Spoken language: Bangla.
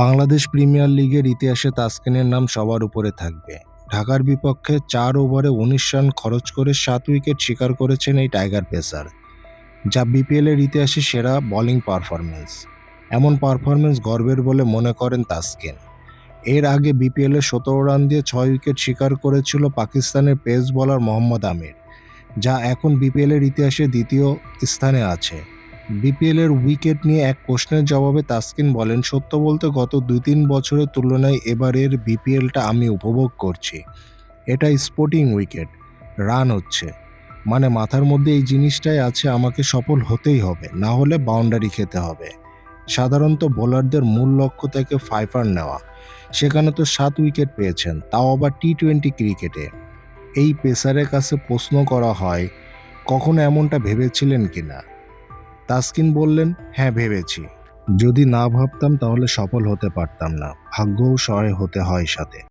বাংলাদেশ প্রিমিয়ার লিগের ইতিহাসে তাসকিনের নাম সবার উপরে থাকবে। ঢাকার বিপক্ষে চার ওভারে উনিশ রান খরচ করে সাত উইকেট শিকার করেছেন এই টাইগার পেসার, যা বিপিএলের ইতিহাসে সেরা বোলিং পারফরমেন্স এমন পারফরমেন্স গর্বের বলে মনে করেন তাসকিন। এর আগে বিপিএলে সতেরো রান দিয়ে ছয় উইকেট শিকার করেছিল পাকিস্তানের পেস বোলার মোহাম্মদ আমির, যা এখন বিপিএলের ইতিহাসে দ্বিতীয় স্থানে আছে। বিপিএলের উইকেট নিয়ে এক প্রশ্নের জবাবে তাসকিন বলেন, সত্য বলতে গত দুই তিন বছরের তুলনায় এবারের বিপিএলটা আমি উপভোগ করছি। এটা স্পোর্টিং উইকেট রান হচ্ছে। মানে মাথার মধ্যে এই জিনিসটাই আছে, আমাকে সফল হতেই হবে, না হলে বাউন্ডারি খেতে হবে। সাধারণত বোলারদের মূল লক্ষ্য থেকে ফাইফার নেওয়া। সেখানে তো সাত উইকেট পেয়েছেন, তাও আবার টি টোয়েন্টি ক্রিকেটে এই পেসারের কাছে প্রশ্ন করা হয়, কখনো এমনটা ভেবেছিলেন কিনা? তাসকিন বললেন হ্যাঁ ভেবেছি। যদি না ভাবতাম তাহলে সফল হতে পারতাম না। ভাগ্যও সহায় হতে হয় সাথে।